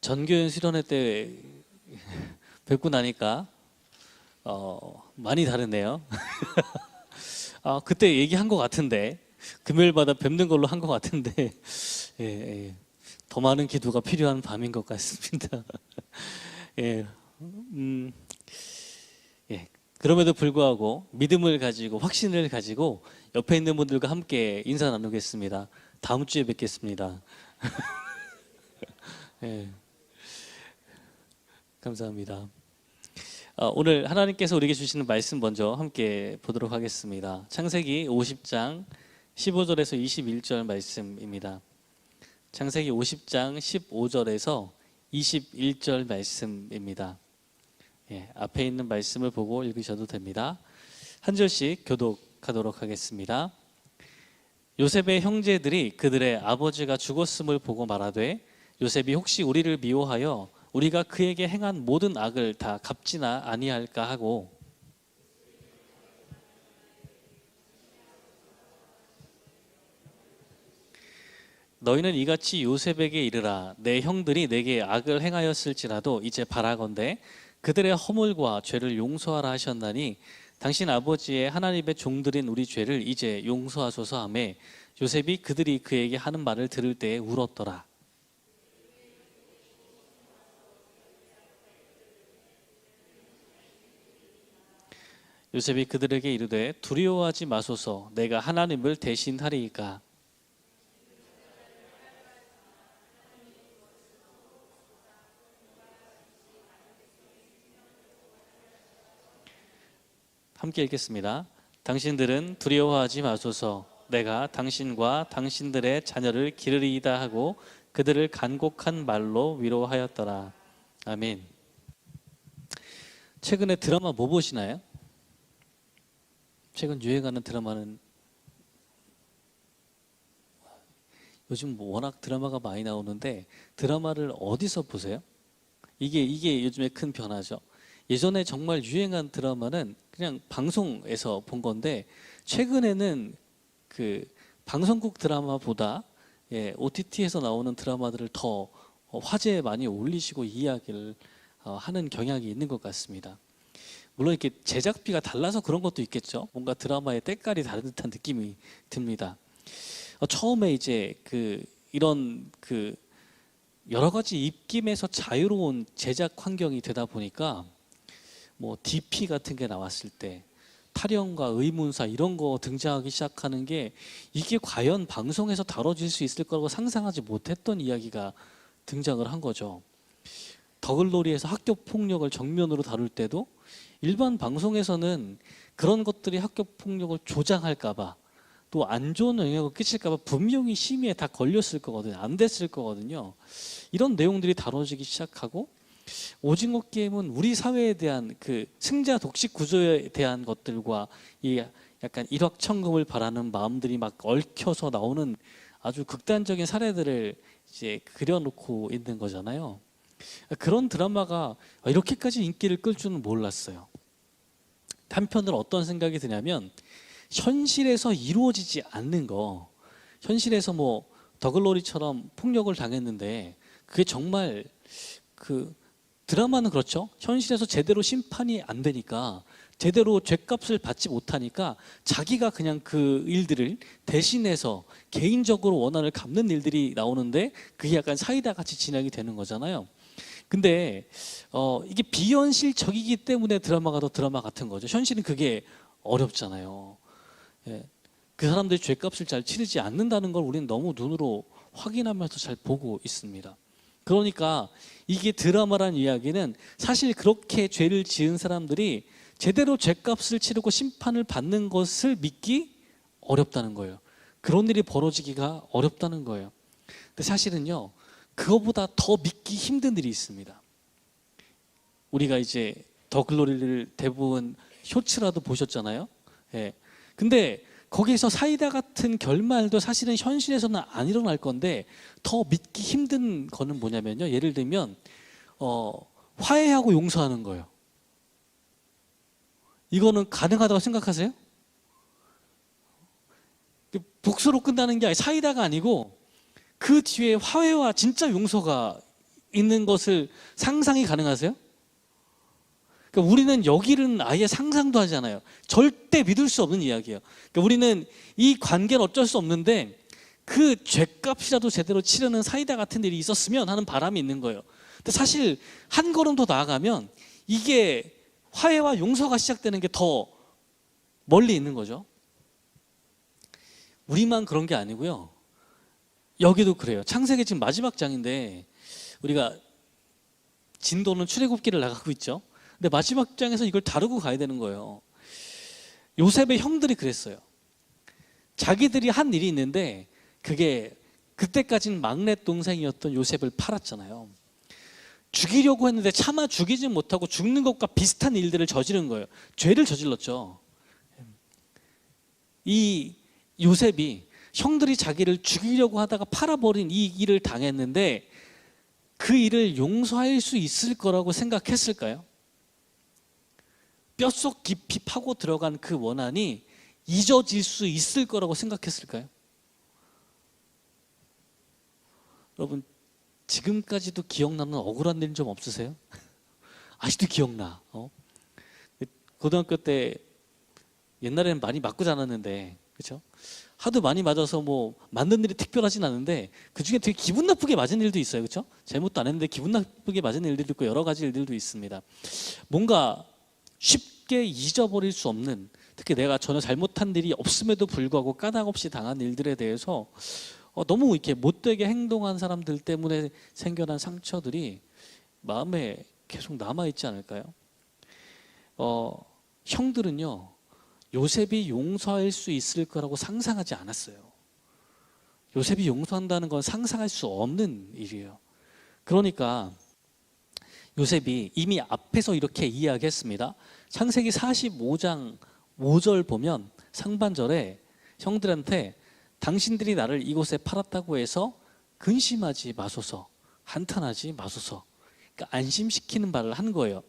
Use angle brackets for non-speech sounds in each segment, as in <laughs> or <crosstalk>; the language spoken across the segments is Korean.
전교연 수련회 때 뵙고 나니까 어, 많이 다르네요. <laughs> 아, 그때 얘기한 것 같은데 금요일마다 뵙는 걸로 한 것 같은데 <laughs> 예, 예. 더 많은 기도가 필요한 밤인 것 같습니다. <laughs> 예, 음, 예. 그럼에도 불구하고 믿음을 가지고 확신을 가지고 옆에 있는 분들과 함께 인사 나누겠습니다. 다음 주에 뵙겠습니다. 예. 감사합니다. 어, 오늘 하나님께서 우리에게 주시는 말씀 먼저 함께 보도록 하겠습니다. 창세기 50장 15절에서 21절 말씀입니다. 창세기 50장 15절에서 21절 말씀입니다. 예, 앞에 있는 말씀을 보고 읽으셔도 됩니다. 한 절씩 교독하도록 하겠습니다. 요셉의 형제들이 그들의 아버지가 죽었음을 보고 말하되 요셉이 혹시 우리를 미워하여 우리가 그에게 행한 모든 악을 다 갚지나 아니할까 하고 너희는 이같이 요셉에게 이르라. 내 형들이 내게 악을 행하였을지라도 이제 바라건대 그들의 허물과 죄를 용서하라 하셨나니 당신 아버지의 하나님의 종들인 우리 죄를 이제 용서하소서 하매 요셉이 그들이 그에게 하는 말을 들을 때에 울었더라 요셉이 그들에게 이르되 두려워하지 마소서 내가 하나님을 대신하리이까 함께 읽겠습니다. 당신들은 두려워하지 마소서 내가 당신과 당신들의 자녀를 기르리이다 하고 그들을 간곡한 말로 위로하였더라. 아멘. 최근에 드라마 뭐 보시나요? 최근 유행하는 드라마는 요즘 뭐 워낙 드라마가 많이 나오는데 드라마를 어디서 보세요? 이게 이게 요즘에 큰 변화죠. 예전에 정말 유행한 드라마는 그냥 방송에서 본 건데 최근에는 그 방송국 드라마보다 예, OTT에서 나오는 드라마들을 더 어, 화제에 많이 올리시고 이야기를 어, 하는 경향이 있는 것 같습니다. 물론 이렇게 제작비가 달라서 그런 것도 있겠죠. 뭔가 드라마의 때깔이 다른 듯한 느낌이 듭니다. 어, 처음에 이제 그 이런 그 여러 가지 입김에서 자유로운 제작 환경이 되다 보니까 뭐 DP 같은 게 나왔을 때 탈영과 의문사 이런 거 등장하기 시작하는 게 이게 과연 방송에서 다뤄질 수 있을 거라고 상상하지 못했던 이야기가 등장을 한 거죠. 더글로리에서 학교 폭력을 정면으로 다룰 때도 일반 방송에서는 그런 것들이 학교 폭력을 조장할까봐 또 안 좋은 영향을 끼칠까봐 분명히 심의에 다 걸렸을 거거든요. 안 됐을 거거든요. 이런 내용들이 다뤄지기 시작하고 오징어 게임은 우리 사회에 대한 그 승자 독식 구조에 대한 것들과 이 약간 일확천금을 바라는 마음들이 막 얽혀서 나오는 아주 극단적인 사례들을 이제 그려놓고 있는 거잖아요. 그런 드라마가 이렇게까지 인기를 끌 줄은 몰랐어요. 한편으로 어떤 생각이 드냐면 현실에서 이루어지지 않는 거, 현실에서 뭐 더글로리처럼 폭력을 당했는데 그게 정말 그 드라마는 그렇죠. 현실에서 제대로 심판이 안 되니까 제대로 죄값을 받지 못하니까 자기가 그냥 그 일들을 대신해서 개인적으로 원한을 갚는 일들이 나오는데 그게 약간 사이다 같이 진행이 되는 거잖아요. 근데 어, 이게 비현실적이기 때문에 드라마가 더 드라마 같은 거죠. 현실은 그게 어렵잖아요. 예. 그 사람들이 죄값을 잘 치르지 않는다는 걸 우리는 너무 눈으로 확인하면서 잘 보고 있습니다. 그러니까 이게 드라마란 이야기는 사실 그렇게 죄를 지은 사람들이 제대로 죄값을 치르고 심판을 받는 것을 믿기 어렵다는 거예요. 그런 일이 벌어지기가 어렵다는 거예요. 근데 사실은요, 그거보다 더 믿기 힘든 일이 있습니다. 우리가 이제 더 글로리를 대부분 쇼츠라도 보셨잖아요. 예. 근데 거기에서 사이다 같은 결말도 사실은 현실에서는 안 일어날 건데 더 믿기 힘든 거는 뭐냐면요. 예를 들면 어, 화해하고 용서하는 거예요. 이거는 가능하다고 생각하세요? 복수로 끝나는 게 아니 사이다가 아니고 그 뒤에 화해와 진짜 용서가 있는 것을 상상이 가능하세요? 그러니까 우리는 여기는 아예 상상도 하지 않아요. 절대 믿을 수 없는 이야기예요. 그러니까 우리는 이 관계는 어쩔 수 없는데 그 죄값이라도 제대로 치르는 사이다 같은 일이 있었으면 하는 바람이 있는 거예요. 근데 사실 한 걸음 더 나아가면 이게 화해와 용서가 시작되는 게 더 멀리 있는 거죠. 우리만 그런 게 아니고요. 여기도 그래요. 창세기 지금 마지막 장인데 우리가 진도는 출애굽기를 나가고 있죠. 근데 마지막 장에서 이걸 다루고 가야 되는 거예요. 요셉의 형들이 그랬어요. 자기들이 한 일이 있는데 그게 그때까지는 막내 동생이었던 요셉을 팔았잖아요. 죽이려고 했는데 차마 죽이지 못하고 죽는 것과 비슷한 일들을 저지른 거예요. 죄를 저질렀죠. 이 요셉이 형들이 자기를 죽이려고 하다가 팔아버린 이 일을 당했는데 그 일을 용서할 수 있을 거라고 생각했을까요? 뼛속 깊이 파고 들어간 그 원한이 잊어질 수 있을 거라고 생각했을까요? 여러분 지금까지도 기억나는 억울한 일 좀 없으세요? <laughs> 아직도 기억나. 어? 고등학교 때 옛날에는 많이 맞고 자랐는데 그렇죠? 하도 많이 맞아서 뭐 맞는 일이 특별하진 않은데 그 중에 되게 기분 나쁘게 맞은 일도 있어요, 그렇죠? 잘못도 안 했는데 기분 나쁘게 맞은 일들도 있고 여러 가지 일들도 있습니다. 뭔가 쉽게 잊어버릴 수 없는 특히 내가 전혀 잘못한 일이 없음에도 불구하고 까닭 없이 당한 일들에 대해서 어, 너무 이렇게 못되게 행동한 사람들 때문에 생겨난 상처들이 마음에 계속 남아 있지 않을까요? 어, 형들은요 요셉이 용서할 수 있을 거라고 상상하지 않았어요. 요셉이 용서한다는 건 상상할 수 없는 일이에요. 그러니까 요셉이 이미 앞에서 이렇게 이야기했습니다. 창세기 45장 5절 보면 상반절에 형들한테 당신들이 나를 이곳에 팔았다고 해서 근심하지 마소서, 한탄하지 마소서. 그러니까 안심시키는 말을 한 거예요.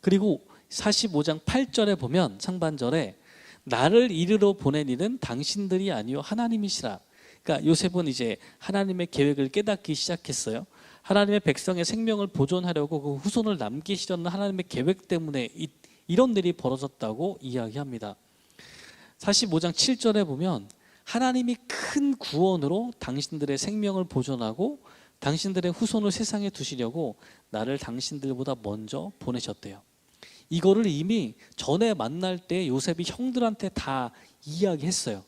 그리고 45장 8절에 보면 상반절에 나를 이르러 보낸 이는 당신들이 아니요 하나님이시라. 그러니까 요셉은 이제 하나님의 계획을 깨닫기 시작했어요. 하나님의 백성의 생명을 보존하려고 그 후손을 남기시려는 하나님의 계획 때문에 이, 이런 일이 벌어졌다고 이야기합니다. 45장 7절에 보면 하나님이 큰 구원으로 당신들의 생명을 보존하고 당신들의 후손을 세상에 두시려고 나를 당신들보다 먼저 보내셨대요. 이거를 이미 전에 만날 때 요셉이 형들한테 다 이야기했어요.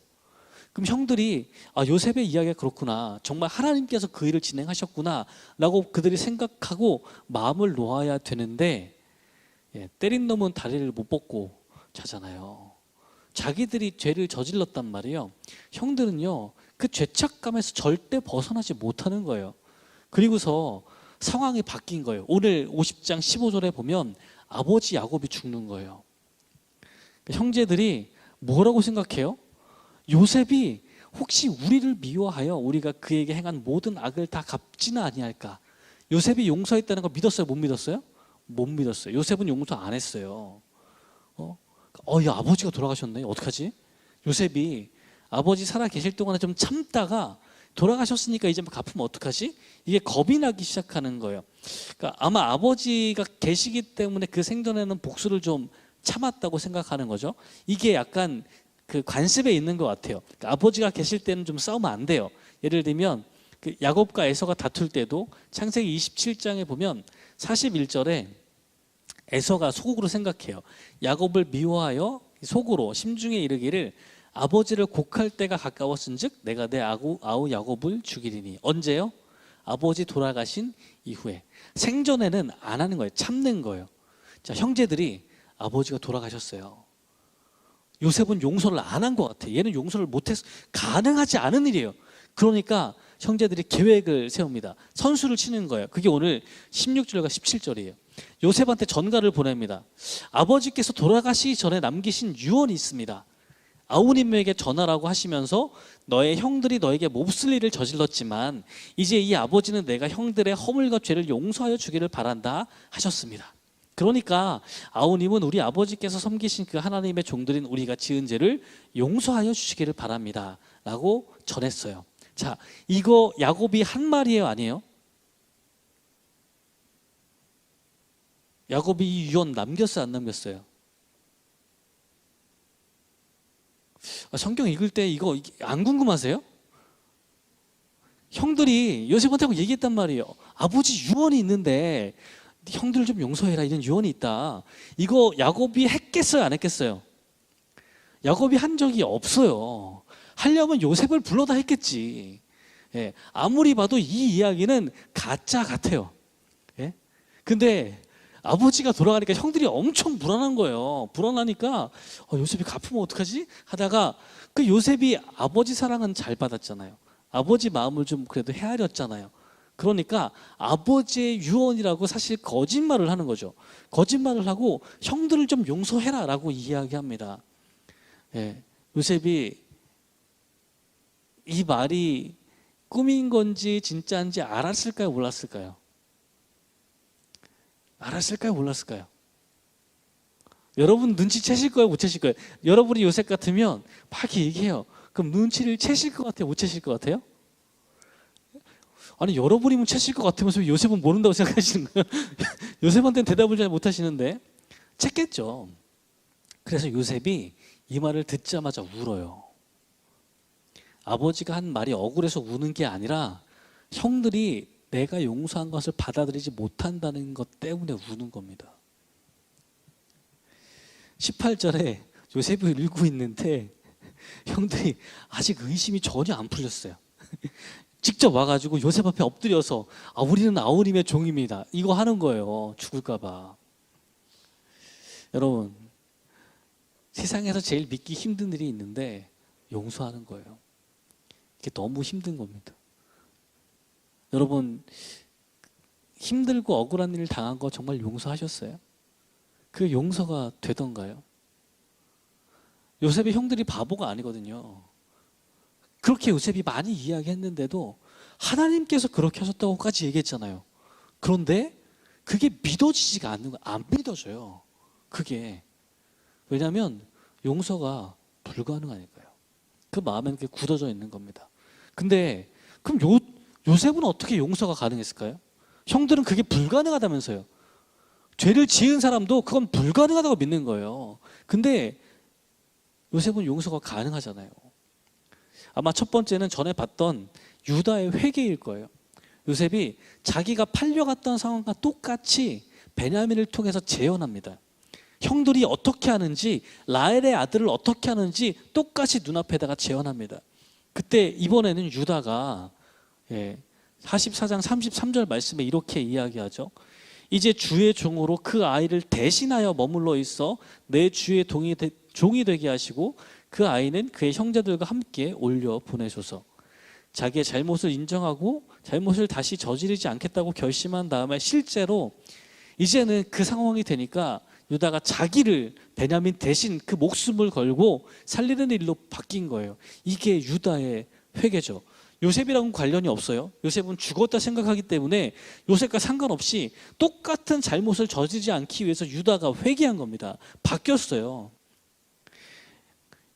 그럼 형들이 아 요셉의 이야기가 그렇구나. 정말 하나님께서 그 일을 진행하셨구나 라고 그들이 생각하고 마음을 놓아야 되는데 예, 때린 놈은 다리를 못 벗고 자잖아요. 자기들이 죄를 저질렀단 말이에요. 형들은요 그 죄책감에서 절대 벗어나지 못하는 거예요. 그리고서 상황이 바뀐 거예요. 오늘 50장 15절에 보면 아버지 야곱이 죽는 거예요. 형제들이 뭐라고 생각해요? 요셉이 혹시 우리를 미워하여 우리가 그에게 행한 모든 악을 다 갚지는 아니할까? 요셉이 용서했다는 걸 믿었어요? 못 믿었어요? 못 믿었어요. 요셉은 용서 안 했어요. 어, 어, 야 아버지가 돌아가셨네. 어떡하지? 요셉이 아버지 살아 계실 동안에 좀 참다가 돌아가셨으니까 이제 갚으면 어떡하지? 이게 겁이 나기 시작하는 거예요. 그러니까 아마 아버지가 계시기 때문에 그 생전에는 복수를 좀 참았다고 생각하는 거죠. 이게 약간 그 관습에 있는 것 같아요. 그러니까 아버지가 계실 때는 좀 싸우면 안 돼요. 예를 들면 그 야곱과 에서가 다툴 때도 창세기 27장에 보면 41절에 에서가 속으로 생각해요. 야곱을 미워하여 속으로 심중에 이르기를 아버지를 곡할 때가 가까웠은즉 내가 내 아우, 아우 야곱을 죽이리니 언제요? 아버지 돌아가신 이후에 생전에는 안 하는 거예요. 참는 거예요. 자 형제들이 아버지가 돌아가셨어요. 요셉은 용서를 안 한 것 같아. 얘는 용서를 못해서 가능하지 않은 일이에요. 그러니까 형제들이 계획을 세웁니다. 선수를 치는 거예요. 그게 오늘 16절과 17절이에요. 요셉한테 전가를 보냅니다. 아버지께서 돌아가시기 전에 남기신 유언이 있습니다. 아우님에게 전하라고 하시면서 너의 형들이 너에게 몹쓸 일을 저질렀지만 이제 이 아버지는 내가 형들의 허물과 죄를 용서하여 주기를 바란다 하셨습니다. 그러니까 아우님은 우리 아버지께서 섬기신 그 하나님의 종들인 우리가 지은 죄를 용서하여 주시기를 바랍니다. 라고 전했어요. 자, 이거 야곱이 한 말이에요, 아니에요? 야곱이 이 유언 남겼어요, 안 남겼어요? 성경 읽을 때 이거 안 궁금하세요? 형들이 요셉한테 얘기했단 말이에요. 아버지 유언이 있는데 형들 좀 용서해라 이런 유언이 있다. 이거 야곱이 했겠어요, 안 했겠어요? 야곱이 한 적이 없어요. 하려면 요셉을 불러다 했겠지. 예, 아무리 봐도 이 이야기는 가짜 같아요. 예? 근데 아버지가 돌아가니까 형들이 엄청 불안한 거예요. 불안하니까 어, 요셉이 갚으면 어떡하지? 하다가 그 요셉이 아버지 사랑은 잘 받았잖아요. 아버지 마음을 좀 그래도 헤아렸잖아요. 그러니까 아버지의 유언이라고 사실 거짓말을 하는 거죠. 거짓말을 하고 형들을 좀 용서해라라고 이야기합니다. 예, 요셉이 이 말이 꿈인 건지 진짜인지 알았을까요, 몰랐을까요? 알았을까요, 몰랐을까요? 여러분 눈치채실 거예요, 못 채실 거예요? 여러분이 요셉 같으면 막 얘기해요. 그럼 눈치를 채실 것 같아요, 못 채실 것 같아요? 아니 여러분이면 채실 것 같으면서 왜 요셉은 모른다고 생각하시는 거예요? <laughs> 요셉한테는 대답을 잘 못 하시는데 챘겠죠. 그래서 요셉이 이 말을 듣자마자 울어요. 아버지가 한 말이 억울해서 우는 게 아니라 형들이 내가 용서한 것을 받아들이지 못한다는 것 때문에 우는 겁니다. 18절에 요셉이 읽고 있는데 형들이 아직 의심이 전혀 안 풀렸어요. 직접 와가지고 요셉 앞에 엎드려서 아 우리는 아우림의 종입니다. 이거 하는 거예요. 죽을까봐. 여러분 세상에서 제일 믿기 힘든 일이 있는데 용서하는 거예요. 이게 너무 힘든 겁니다. 여러분 힘들고 억울한 일을 당한 거 정말 용서하셨어요? 그 용서가 되던가요? 요셉의 형들이 바보가 아니거든요. 그렇게 요셉이 많이 이야기했는데도 하나님께서 그렇게 하셨다고까지 얘기했잖아요. 그런데 그게 믿어지지가 않는 거, 안 믿어져요. 그게 왜냐하면 용서가 불가능하니까요. 그 마음에 그게 굳어져 있는 겁니다. 근데 그럼 요 요셉은 어떻게 용서가 가능했을까요? 형들은 그게 불가능하다면서요. 죄를 지은 사람도 그건 불가능하다고 믿는 거예요. 근데 요셉은 용서가 가능하잖아요. 아마 첫 번째는 전에 봤던 유다의 회개일 거예요. 요셉이 자기가 팔려갔던 상황과 똑같이 베냐민을 통해서 재현합니다. 형들이 어떻게 하는지 라헬의 아들을 어떻게 하는지 똑같이 눈앞에다가 재현합니다. 그때 이번에는 유다가 예, 44장 33절 말씀에 이렇게 이야기하죠. 이제 주의 종으로 그 아이를 대신하여 머물러 있어 내 주의 동이 되, 종이 되게 하시고 그 아이는 그의 형제들과 함께 올려 보내소서. 자기의 잘못을 인정하고 잘못을 다시 저지르지 않겠다고 결심한 다음에 실제로 이제는 그 상황이 되니까 유다가 자기를 베냐민 대신 그 목숨을 걸고 살리는 일로 바뀐 거예요. 이게 유다의 회개죠. 요셉이랑은 관련이 없어요. 요셉은 죽었다 생각하기 때문에 요셉과 상관없이 똑같은 잘못을 저지르지 않기 위해서 유다가 회개한 겁니다. 바뀌었어요.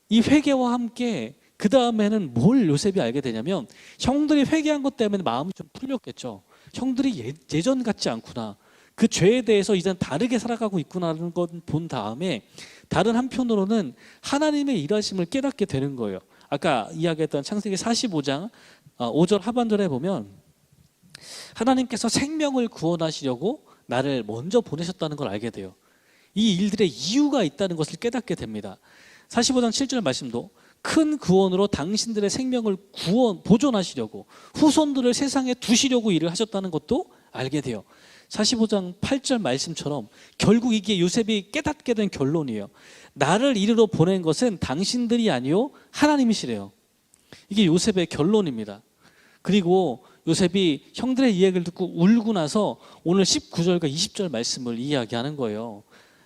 이 회개와 함께 그 다음에는 뭘 요셉이 알게 되냐면 형들이 회개한 것 때문에 마음이 좀 풀렸겠죠. 형들이 예, 예전 같지 않구나. 그 죄에 대해서 이젠 다르게 살아가고 있구나라는 것본 다음에 다른 한편으로는 하나님의 일하심을 깨닫게 되는 거예요. 아까 이야기했던 창세기 45장 5절 하반절에 보면 하나님께서 생명을 구원하시려고 나를 먼저 보내셨다는 걸 알게 돼요. 이 일들의 이유가 있다는 것을 깨닫게 됩니다. 45장 7절 말씀도 큰 구원으로 당신들의 생명을 구원 보존하시려고 후손들을 세상에 두시려고 일을 하셨다는 것도 알게 돼요. 45장 8절 말씀처럼 결국 이게 요셉이 깨닫게 된 결론이에요. 나를 이리로 보낸 것은 당신들이 아니요 하나님이시래요. 이게 요셉의 결론입니다. 그리고 요셉이 형들의 이야기를 듣고 울고 나서 오늘 19절과 20절 말씀을 이야기하는 거예요.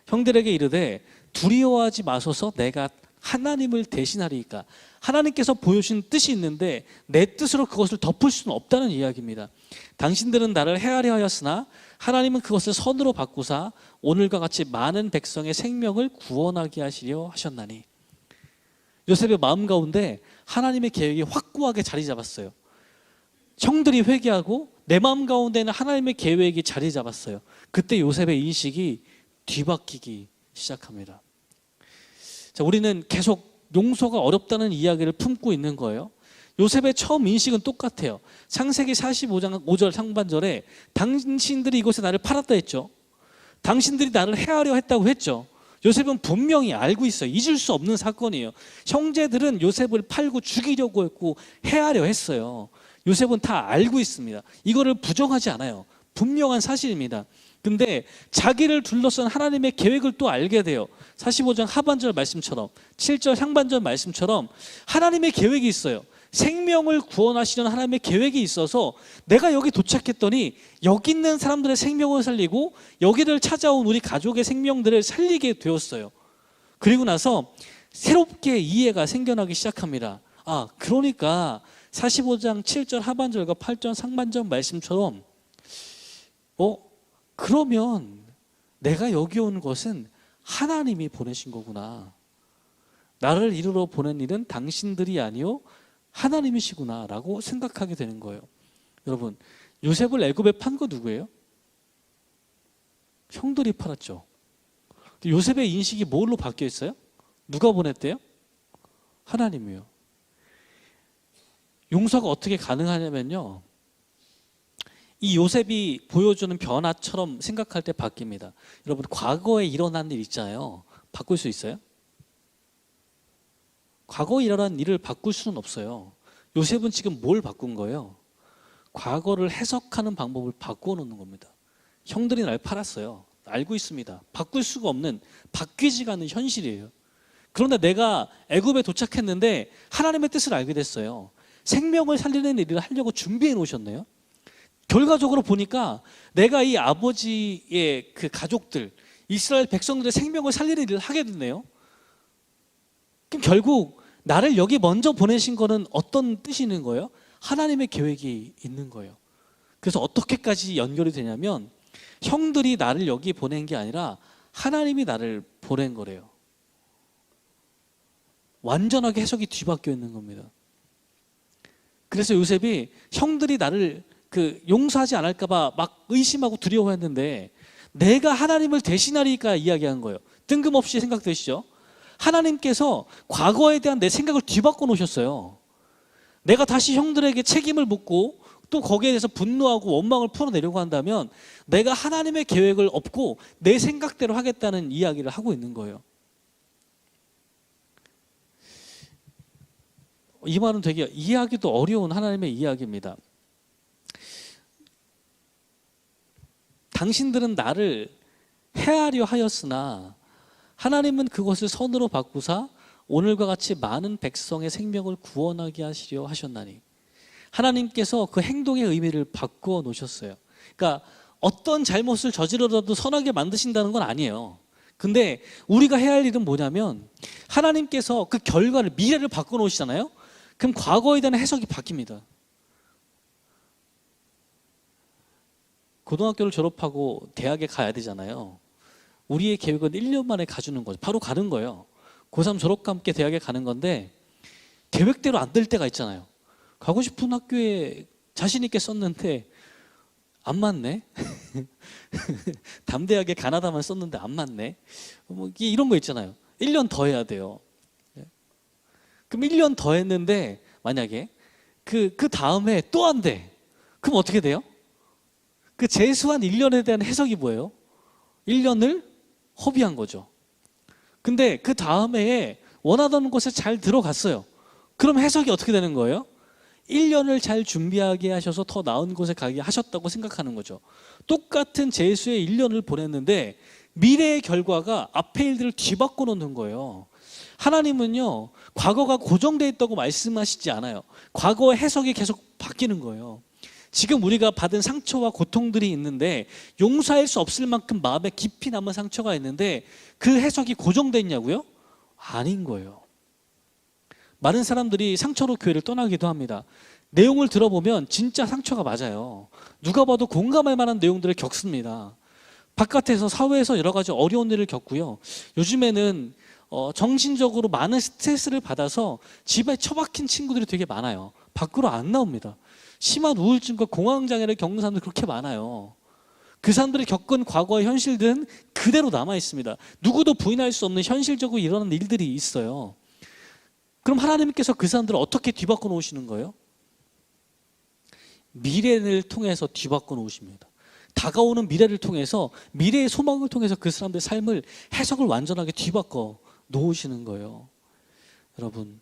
형들에게 이르되 두려워하지 마소서 내가 하나님을 대신하리까 하나님께서 보여주신 뜻이 있는데 내 뜻으로 그것을 덮을 수는 없다는 이야기입니다. 당신들은 나를 헤아려 하였으나 하나님은 그것을 선으로 바꾸사 오늘과 같이 많은 백성의 생명을 구원하게 하시려 하셨나니 요셉의 마음 가운데 하나님의 계획이 확고하게 자리 잡았어요. 형들이 회개하고 내 마음 가운데는 하나님의 계획이 자리 잡았어요. 그때 요셉의 인식이 뒤바뀌기 시작합니다. 자, 우리는 계속 용서가 어렵다는 이야기를 품고 있는 거예요. 요셉의 처음 인식은 똑같아요. 창세기 45장 5절 상반절에 당신들이 이곳에 나를 팔았다 했죠. 당신들이 나를 해하려 했다고 했죠. 요셉은 분명히 알고 있어요. 잊을 수 없는 사건이에요. 형제들은 요셉을 팔고 죽이려고 했고 해하려 했어요. 요셉은 다 알고 있습니다. 이거를 부정하지 않아요. 분명한 사실입니다. 근데 자기를 둘러싼 하나님의 계획을 또 알게 돼요. 45장 하반절 말씀처럼 7절 상반절 말씀처럼 하나님의 계획이 있어요. 생명을 구원하시는 하나님의 계획이 있어서 내가 여기 도착했더니 여기 있는 사람들의 생명을 살리고 여기를 찾아온 우리 가족의 생명들을 살리게 되었어요. 그리고 나서 새롭게 이해가 생겨나기 시작합니다. 아, 그러니까 45장 7절 하반절과 8절 상반절 말씀처럼 어, 그러면 내가 여기 온 것은 하나님이 보내신 거구나. 나를 이루러 보낸 일은 당신들이 아니요 하나님이시구나라고 생각하게 되는 거예요. 여러분, 요셉을 애굽에 판 거 누구예요? 형들이 팔았죠. 요셉의 인식이 뭘로 바뀌어 있어요? 누가 보냈대요? 하나님이요. 용서가 어떻게 가능하냐면요. 이 요셉이 보여주는 변화처럼 생각할 때 바뀝니다. 여러분, 과거에 일어난 일 있잖아요. 바꿀 수 있어요? 과거에 일어난 일을 바꿀 수는 없어요. 요셉은 지금 뭘 바꾼 거예요? 과거를 해석하는 방법을 바꾸어 놓는 겁니다. 형들이 날 팔았어요. 알고 있습니다. 바꿀 수가 없는 바뀌지가 않는 현실이에요. 그런데 내가 애굽에 도착했는데 하나님의 뜻을 알게 됐어요. 생명을 살리는 일을 하려고 준비해 놓으셨네요. 결과적으로 보니까 내가 이 아버지의 그 가족들, 이스라엘 백성들의 생명을 살리는 일을 하게 됐네요. 그럼 결국 나를 여기 먼저 보내신 거는 어떤 뜻이 있는 거예요? 하나님의 계획이 있는 거예요. 그래서 어떻게까지 연결이 되냐면 형들이 나를 여기 보낸 게 아니라 하나님이 나를 보낸 거래요. 완전하게 해석이 뒤바뀌어 있는 겁니다. 그래서 요셉이 형들이 나를 그 용서하지 않을까봐 막 의심하고 두려워했는데 내가 하나님을 대신하리까 이야기한 거예요. 뜬금없이 생각되시죠? 하나님께서 과거에 대한 내 생각을 뒤바꿔 놓으셨어요. 내가 다시 형들에게 책임을 묻고 또 거기에 대해서 분노하고 원망을 풀어내려고 한다면 내가 하나님의 계획을 업고 내 생각대로 하겠다는 이야기를 하고 있는 거예요. 이 말은 되게 이해하기도 어려운 하나님의 이야기입니다. 당신들은 나를 해하려 하였으나 하나님은 그것을 선으로 바꾸사 오늘과 같이 많은 백성의 생명을 구원하게 하시려 하셨나니 하나님께서 그 행동의 의미를 바꾸어 놓으셨어요. 그러니까 어떤 잘못을 저지르더라도 선하게 만드신다는 건 아니에요. 근데 우리가 해야 할 일은 뭐냐면 하나님께서 그 결과를 미래를 바꿔 놓으시잖아요. 그럼 과거에 대한 해석이 바뀝니다. 고등학교를 졸업하고 대학에 가야 되잖아요. 우리의 계획은 1년 만에 가주는 거죠. 바로 가는 거예요. 고3 졸업과 함께 대학에 가는 건데 계획대로 안 될 때가 있잖아요. 가고 싶은 학교에 자신 있게 썼는데 안 맞네. <laughs> 담대하게 가나다만 썼는데 안 맞네. 뭐 이런 거 있잖아요. 1년 더 해야 돼요. 예. 그럼 1년 더 했는데 만약에 그, 그 다음에 또 안 돼. 그럼 어떻게 돼요? 그 재수한 1년에 대한 해석이 뭐예요? 1년을 허비한 거죠. 근데 그 다음에 원하던 곳에 잘 들어갔어요. 그럼 해석이 어떻게 되는 거예요? 1년을 잘 준비하게 하셔서 더 나은 곳에 가게 하셨다고 생각하는 거죠. 똑같은 재수의 1년을 보냈는데 미래의 결과가 앞에 일들을 뒤바꿔 놓는 거예요. 하나님은요, 과거가 고정되어 있다고 말씀하시지 않아요. 과거의 해석이 계속 바뀌는 거예요. 지금 우리가 받은 상처와 고통들이 있는데 용서할 수 없을 만큼 마음에 깊이 남은 상처가 있는데 그 해석이 고정돼 있냐고요? 아닌 거예요. 많은 사람들이 상처로 교회를 떠나기도 합니다. 내용을 들어보면 진짜 상처가 맞아요. 누가 봐도 공감할 만한 내용들을 겪습니다. 바깥에서 사회에서 여러 가지 어려운 일을 겪고요. 요즘에는 어, 정신적으로 많은 스트레스를 받아서 집에 처박힌 친구들이 되게 많아요. 밖으로 안 나옵니다. 심한 우울증과 공황장애를 겪는 사람들 그렇게 많아요. 그 사람들이 겪은 과거의 현실들은 그대로 남아 있습니다. 누구도 부인할 수 없는 현실적으로 일어나는 일들이 있어요. 그럼 하나님께서 그 사람들을 어떻게 뒤바꿔 놓으시는 거예요? 미래를 통해서 뒤바꿔 놓으십니다. 다가오는 미래를 통해서 미래의 소망을 통해서 그 사람들의 삶을 해석을 완전하게 뒤바꿔 놓으시는 거예요. 여러분,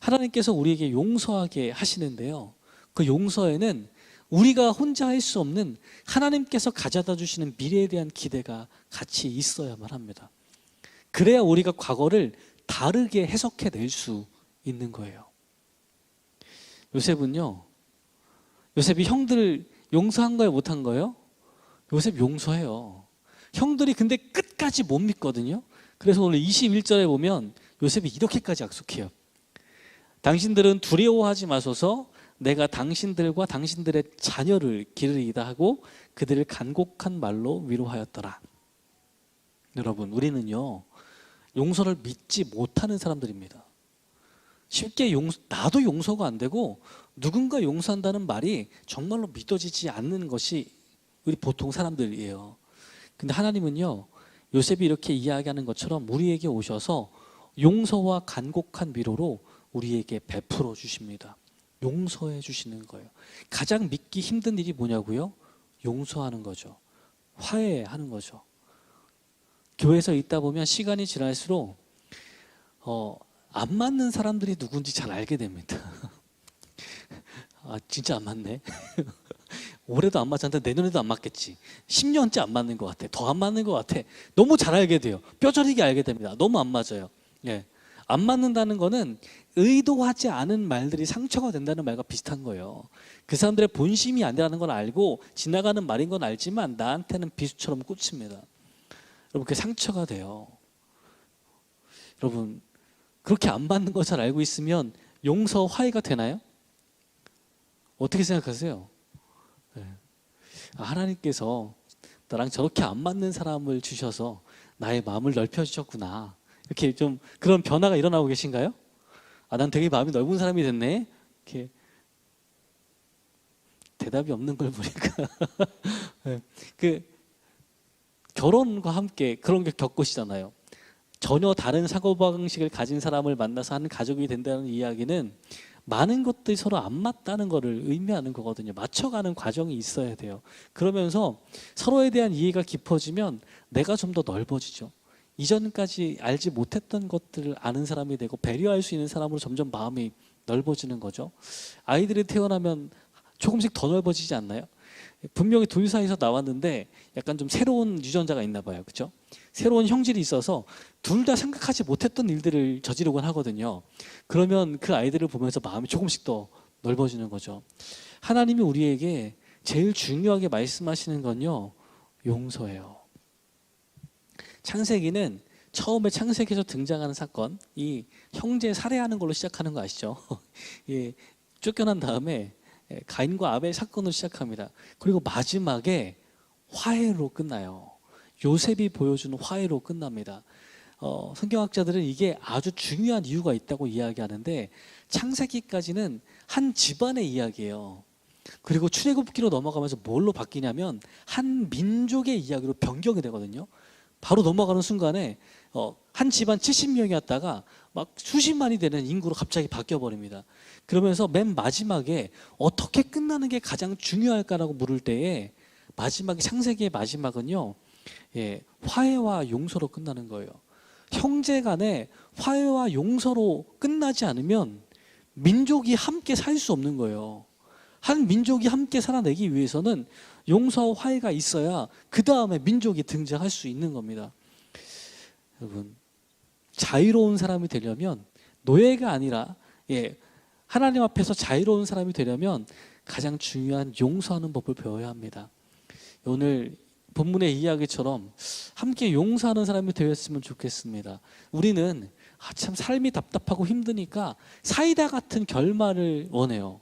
하나님께서 우리에게 용서하게 하시는데요. 그 용서에는 우리가 혼자 할 수 없는 하나님께서 가져다 주시는 미래에 대한 기대가 같이 있어야만 합니다. 그래야 우리가 과거를 다르게 해석해 낼 수 있는 거예요. 요셉은요, 요셉이 형들 용서한 거예요, 못한 거예요? 요셉 용서해요. 형들이 근데 끝까지 못 믿거든요. 그래서 오늘 21절에 보면 요셉이 이렇게까지 약속해요. 당신들은 두려워하지 마소서 내가 당신들과 당신들의 자녀를 기르리이다 하고 그들을 간곡한 말로 위로하였더라. 여러분, 우리는요, 용서를 믿지 못하는 사람들입니다. 쉽게 용 나도 용서가 안 되고 누군가 용서한다는 말이 정말로 믿어지지 않는 것이 우리 보통 사람들이에요. 근데 하나님은요, 요셉이 이렇게 이야기하는 것처럼 우리에게 오셔서 용서와 간곡한 위로로 우리에게 베풀어 주십니다. 용서해 주시는 거예요. 가장 믿기 힘든 일이 뭐냐고요? 용서하는 거죠. 화해하는 거죠. 교회에서 있다 보면 시간이 지날수록 어, 안 맞는 사람들이 누군지 잘 알게 됩니다. <laughs> 아, 진짜 안 맞네. <laughs> 올해도 안 맞았는데 내년에도 안 맞겠지. 10년째 안 맞는 것 같아. 더 안 맞는 것 같아. 너무 잘 알게 돼요. 뼈저리게 알게 됩니다. 너무 안 맞아요. 예. 안 맞는다는 거는 의도하지 않은 말들이 상처가 된다는 말과 비슷한 거예요. 그 사람들의 본심이 아니라는 걸 알고 지나가는 말인 건 알지만 나한테는 비수처럼 꽂힙니다. 여러분, 그게 상처가 돼요. 여러분, 그렇게 안 받는 걸 잘 알고 있으면 용서 화해가 되나요? 어떻게 생각하세요? 네. 아, 하나님께서 나랑 저렇게 안 맞는 사람을 주셔서 나의 마음을 넓혀 주셨구나. 이렇게 좀 그런 변화가 일어나고 계신가요? 아, 난 되게 마음이 넓은 사람이 됐네. 이렇게 대답이 없는 걸 보니까 <laughs> 네. 그 결혼과 함께 그런 게 겪으시잖아요. 전혀 다른 사고방식을 가진 사람을 만나서 하는 가족이 된다는 이야기는 많은 것들이 서로 안 맞다는 것을 의미하는 거거든요. 맞춰가는 과정이 있어야 돼요. 그러면서 서로에 대한 이해가 깊어지면 내가 좀 더 넓어지죠. 이전까지 알지 못했던 것들을 아는 사람이 되고 배려할 수 있는 사람으로 점점 마음이 넓어지는 거죠. 아이들이 태어나면 조금씩 더 넓어지지 않나요? 분명히 둘 사이에서 나왔는데 약간 좀 새로운 유전자가 있나 봐요. 그렇죠? 새로운 형질이 있어서 둘 다 생각하지 못했던 일들을 저지르곤 하거든요. 그러면 그 아이들을 보면서 마음이 조금씩 더 넓어지는 거죠. 하나님이 우리에게 제일 중요하게 말씀하시는 건요. 용서예요. 창세기는 처음에 창세기에서 등장하는 사건, 이 형제 살해하는 걸로 시작하는 거 아시죠? <laughs> 예, 쫓겨난 다음에 예, 가인과 아벨 사건으로 시작합니다. 그리고 마지막에 화해로 끝나요. 요셉이 보여주는 화해로 끝납니다. 어, 성경학자들은 이게 아주 중요한 이유가 있다고 이야기하는데 창세기까지는 한 집안의 이야기예요. 그리고 출애굽기로 넘어가면서 뭘로 바뀌냐면 한 민족의 이야기로 변경이 되거든요. 바로 넘어가는 순간에 어, 한 집안 70명이었다가 막 수십만이 되는 인구로 갑자기 바뀌어 버립니다. 그러면서 맨 마지막에 어떻게 끝나는 게 가장 중요할까라고 물을 때에 마지막에 창세기의 마지막은요. 예, 화해와 용서로 끝나는 거예요. 형제 간에 화해와 용서로 끝나지 않으면 민족이 함께 살 수 없는 거예요. 한 민족이 함께 살아내기 위해서는 용서와 화해가 있어야 그 다음에 민족이 등장할 수 있는 겁니다. 여러분 자유로운 사람이 되려면 노예가 아니라 예, 하나님 앞에서 자유로운 사람이 되려면 가장 중요한 용서하는 법을 배워야 합니다. 오늘 본문의 이야기처럼 함께 용서하는 사람이 되었으면 좋겠습니다. 우리는 아, 참 삶이 답답하고 힘드니까 사이다 같은 결말을 원해요.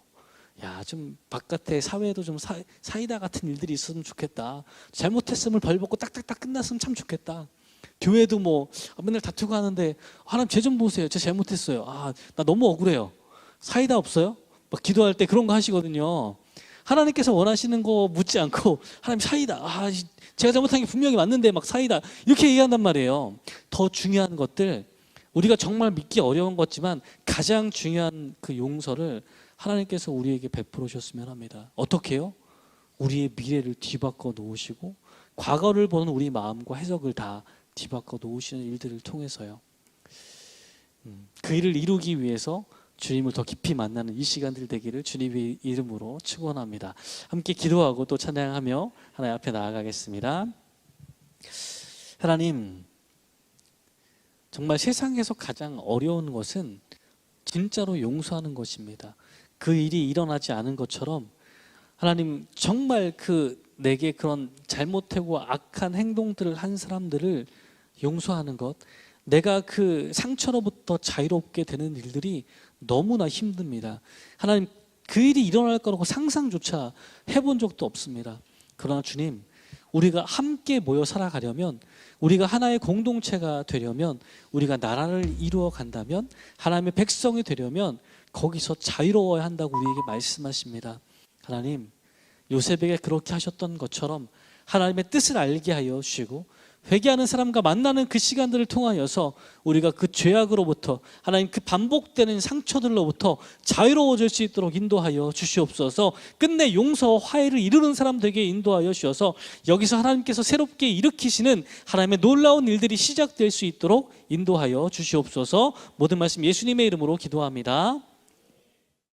야, 좀 바깥에 사회에도 좀 사, 사이다 같은 일들이 있었으면 좋겠다. 잘못했으면 벌 받고 딱딱딱 끝났으면 참 좋겠다. 교회도 뭐 아, 맨날 다투고 하는데 하나님 제 좀 보세요. 제가 잘못했어요. 아, 나 너무 억울해요. 사이다 없어요? 막 기도할 때 그런 거 하시거든요. 하나님께서 원하시는 거 묻지 않고 하나님 사이다. 아, 이- 제가 잘못한 게 분명히 맞는데 막 사이다. 이렇게 얘기한단 말이에요. 더 중요한 것들 우리가 정말 믿기 어려운 것지만 가장 중요한 그 용서를 하나님께서 우리에게 베풀어 주셨으면 합니다. 어떻게요? 우리의 미래를 뒤바꿔 놓으시고 과거를 보는 우리 마음과 해석을 다 뒤바꿔 놓으시는 일들을 통해서요. 음, 그 일을 이루기 위해서 주님을 더 깊이 만나는 이 시간들 되기를 주님의 이름으로 축원합니다. 함께 기도하고 또 찬양하며 하나님 앞에 나아가겠습니다. 하나님, 정말 세상에서 가장 어려운 것은 진짜로 용서하는 것입니다. 그 일이 일어나지 않은 것처럼 하나님 정말 그 내게 그런 잘못하고 악한 행동들을 한 사람들을 용서하는 것, 내가 그 상처로부터 자유롭게 되는 일들이 너무나 힘듭니다. 하나님 그 일이 일어날 거라고 상상조차 해본 적도 없습니다. 그러나 주님, 우리가 함께 모여 살아가려면 우리가 하나의 공동체가 되려면 우리가 나라를 이루어 간다면 하나님의 백성이 되려면 거기서 자유로워야 한다고 우리에게 말씀하십니다. 하나님, 요셉에게 그렇게 하셨던 것처럼 하나님의 뜻을 알게 하여 주시고 회개하는 사람과 만나는 그 시간들을 통하여서 우리가 그 죄악으로부터 하나님 그 반복되는 상처들로부터 자유로워질 수 있도록 인도하여 주시옵소서. 끝내 용서 화해를 이루는 사람 되게 인도하여 주셔서 여기서 하나님께서 새롭게 일으키시는 하나님의 놀라운 일들이 시작될 수 있도록 인도하여 주시옵소서. 모든 말씀 예수님의 이름으로 기도합니다.